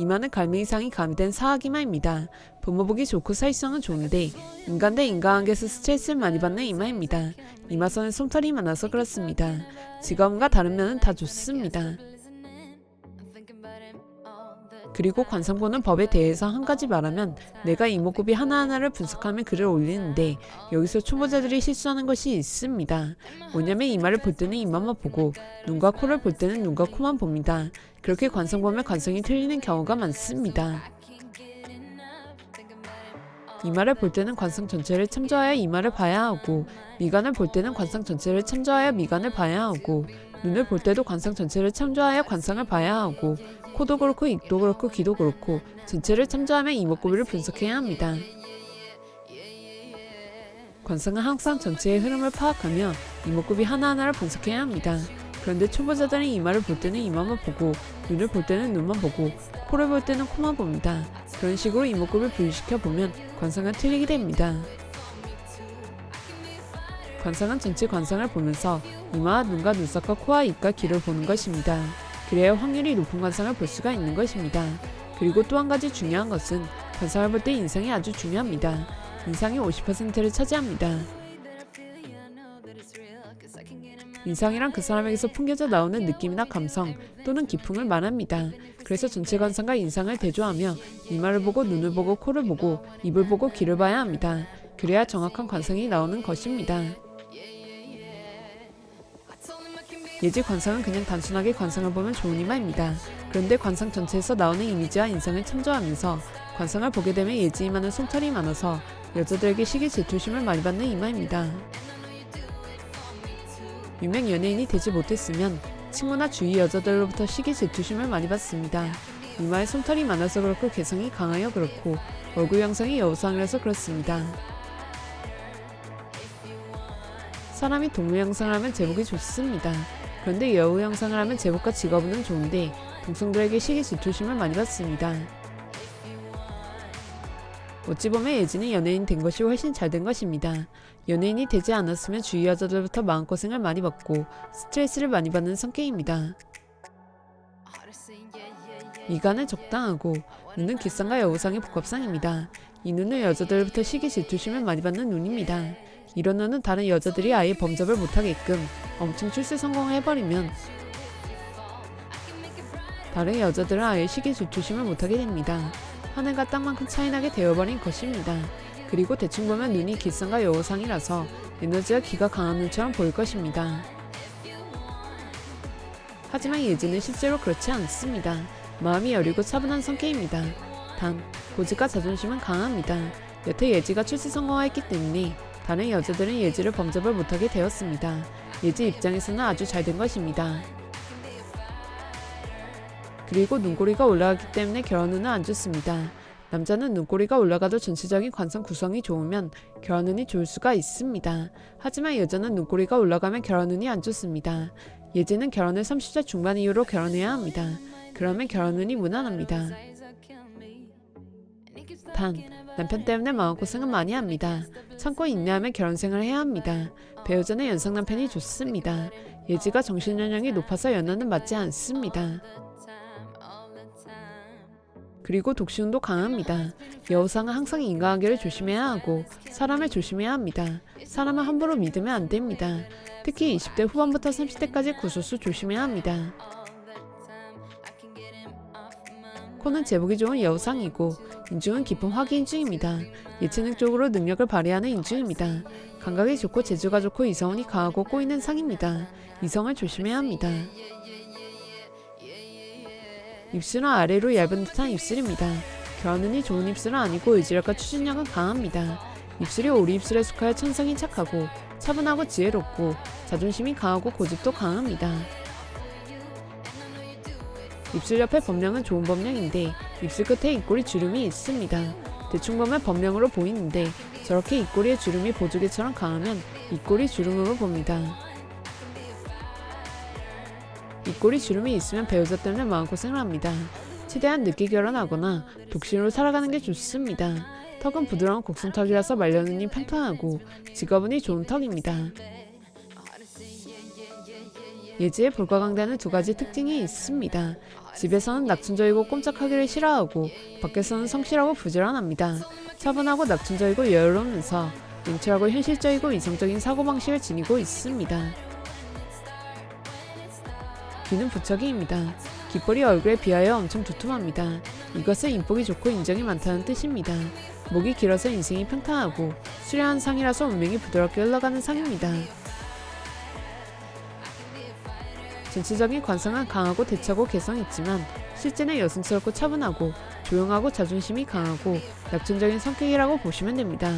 이마는 갈매기상이 가미된 사악이마입니다. 부모보기 좋고 사회성은 좋은데 인간 대 인간관계에서 스트레스를 많이 받는 이마입니다. 이마선에 솜털이 많아서 그렇습니다. 직업과 다른 면은 다 좋습니다. 그리고 관상보는 법에 대해서 한 가지 말하면 내가 이목구비 하나하나를 분석하며 글을 올리는데 여기서 초보자들이 실수하는 것이 있습니다. 뭐냐면 이마를 볼 때는 이마만 보고 눈과 코를 볼 때는 눈과 코만 봅니다. 그렇게 관상 보면 관상이 틀리는 경우가 많습니다. 이마를 볼 때는 관상 전체를 참조하여 이마를 봐야 하고 미간을 볼 때는 관상 전체를 참조하여 미간을 봐야 하고 눈을 볼 때도 관상 전체를 참조하여 관상을 봐야 하고 코도 그렇고 입도 그렇고 귀도 그렇고 전체를 참조하며 이목구비를 분석해야 합니다. 관상은 항상 전체의 흐름을 파악하며 이목구비 하나하나를 분석해야 합니다. 그런데 초보자들은 이마를 볼 때는 이마만 보고 눈을 볼 때는 눈만 보고 코를 볼 때는 코만 봅니다. 그런 식으로 이목구비를 분리시켜 보면 관상은 틀리게 됩니다. 관상은 전체 관상을 보면서 이마와 눈과 눈썹과 코와 입과 귀를 보는 것입니다. 그래야 확률이 높은 관상을 볼 수가 있는 것입니다. 그리고 또 한 가지 중요한 것은 관상을 볼 때 인상이 아주 중요합니다. 인상이 50%를 차지합니다. 인상이란 그 사람에게서 풍겨져 나오는 느낌이나 감성 또는 기품을 말합니다. 그래서 전체 관상과 인상을 대조하며 이마를 보고 눈을 보고 코를 보고 입을 보고 귀를 봐야 합니다. 그래야 정확한 관상이 나오는 것입니다. 예지 관상은 그냥 단순하게 관상을 보면 좋은 이마입니다. 그런데 관상 전체에서 나오는 이미지와 인상을 참조하면서 관상을 보게 되면 예지 이마는 솜털이 많아서 여자들에게 시기 질투심을 많이 받는 이마입니다. 유명 연예인이 되지 못했으면 친구나 주위 여자들로부터 시기 질투심을 많이 받습니다. 이마에 솜털이 많아서 그렇고 개성이 강하여 그렇고 얼굴 형상이 여우상이라서 그렇습니다. 사람이 동물 형상을 하면 제복이 좋습니다. 그런데 여우 형상을 하면 제복과 직업은 좋은데 동성들에게 시기 질투심을 많이 받습니다. 어찌 보면 예진이 연예인 된 것이 훨씬 잘 된 것입니다. 연예인이 되지 않았으면 주위 여자들부터 마음고생을 많이 받고 스트레스를 많이 받는 성격입니다. 미간은 적당하고 눈은 귓상과 여우상의 복합상입니다. 이 눈은 여자들부터 시기 질투심을 많이 받는 눈입니다. 이런 눈은 다른 여자들이 아예 범접을 못하게끔 엄청 출세 성공을 해버리면 다른 여자들은 아예 시기 질투심을 못하게 됩니다. 하늘과 땅만큼 차이나게 되어버린 것입니다. 그리고 대충 보면 눈이 기상과 여우상이라서 에너지가 기가 강한 눈처럼 보일 것입니다. 하지만 예지는 실제로 그렇지 않습니다. 마음이 여리고 차분한 성격입니다. 단, 고집과 자존심은 강합니다. 여태 예지가 출세 성공했기 때문에 다른 여자들은 예지를 범접을 못하게 되었습니다. 예지 입장에서는 아주 잘 된 것입니다. 그리고 눈꼬리가 올라가기 때문에 결혼운은 안 좋습니다. 남자는 눈꼬리가 올라가도 전체적인 관상 구성이 좋으면 결혼운이 좋을 수가 있습니다. 하지만 여자는 눈꼬리가 올라가면 결혼운이 안 좋습니다. 예지는 결혼을 30대 중반 이후로 결혼해야 합니다. 그러면 결혼운이 무난합니다. 단, 남편 때문에 마음고생은 많이 합니다. 참고 인내하며 결혼생활을 해야 합니다. 배우자는 연상 남편이 좋습니다. 예지가 정신연령이 높아서 연하는 맞지 않습니다. 그리고 독신운도 강합니다. 여우상은 항상 인간관계를 조심해야 하고 사람을 조심해야 합니다. 사람을 함부로 믿으면 안 됩니다. 특히 20대 후반부터 30대까지 구소수 조심해야 합니다. 코는 제복이 좋은 여우상이고 인중은 깊은 화기 인중입니다. 예체능적으로 능력을 발휘하는 인중입니다. 감각이 좋고 재주가 좋고 이성운이 강하고 꼬이는 상입니다. 이성을 조심해야 합니다. 입술은 아래로 얇은 듯한 입술입니다. 결혼운이 좋은 입술은 아니고 의지력과 추진력은 강합니다. 입술이 오리 입술에 속하여 천성이 착하고 차분하고 지혜롭고 자존심이 강하고 고집도 강합니다. 입술 옆에 범령은 좋은 범령인데 입술 끝에 입꼬리 주름이 있습니다. 대충 보면 범령으로 보이는데 저렇게 입꼬리에 주름이 보조개처럼 강하면 입꼬리 주름으로 봅니다. 입꼬리 주름이 있으면 배우자 때문에 마음고생을 합니다. 최대한 늦게 결혼하거나 독신으로 살아가는 게 좋습니다. 턱은 부드러운 곡선턱이라서 말려눈이 평평하고 직업운이 좋은 턱입니다. 예지에 불과강대는 두 가지 특징이 있습니다. 집에서는 낙천적이고 꼼짝하기를 싫어하고 밖에서는 성실하고 부지런합니다. 차분하고 낙천적이고 여유로우면서 냉철하고 현실적이고 이성적인 사고방식을 지니고 있습니다. 귀는 부척이입니다. 귓볼이 얼굴에 비하여 엄청 두툼합니다. 이것은 인복이 좋고 인정이 많다는 뜻입니다. 목이 길어서 인생이 평탄하고 수려한 상이라서 운명이 부드럽게 흘러가는 상입니다. 전체적인 관상은 강하고 대차고 개성 있지만 실제는 여성스럽고 차분하고 조용하고 자존심이 강하고 낙천적인 성격이라고 보시면 됩니다.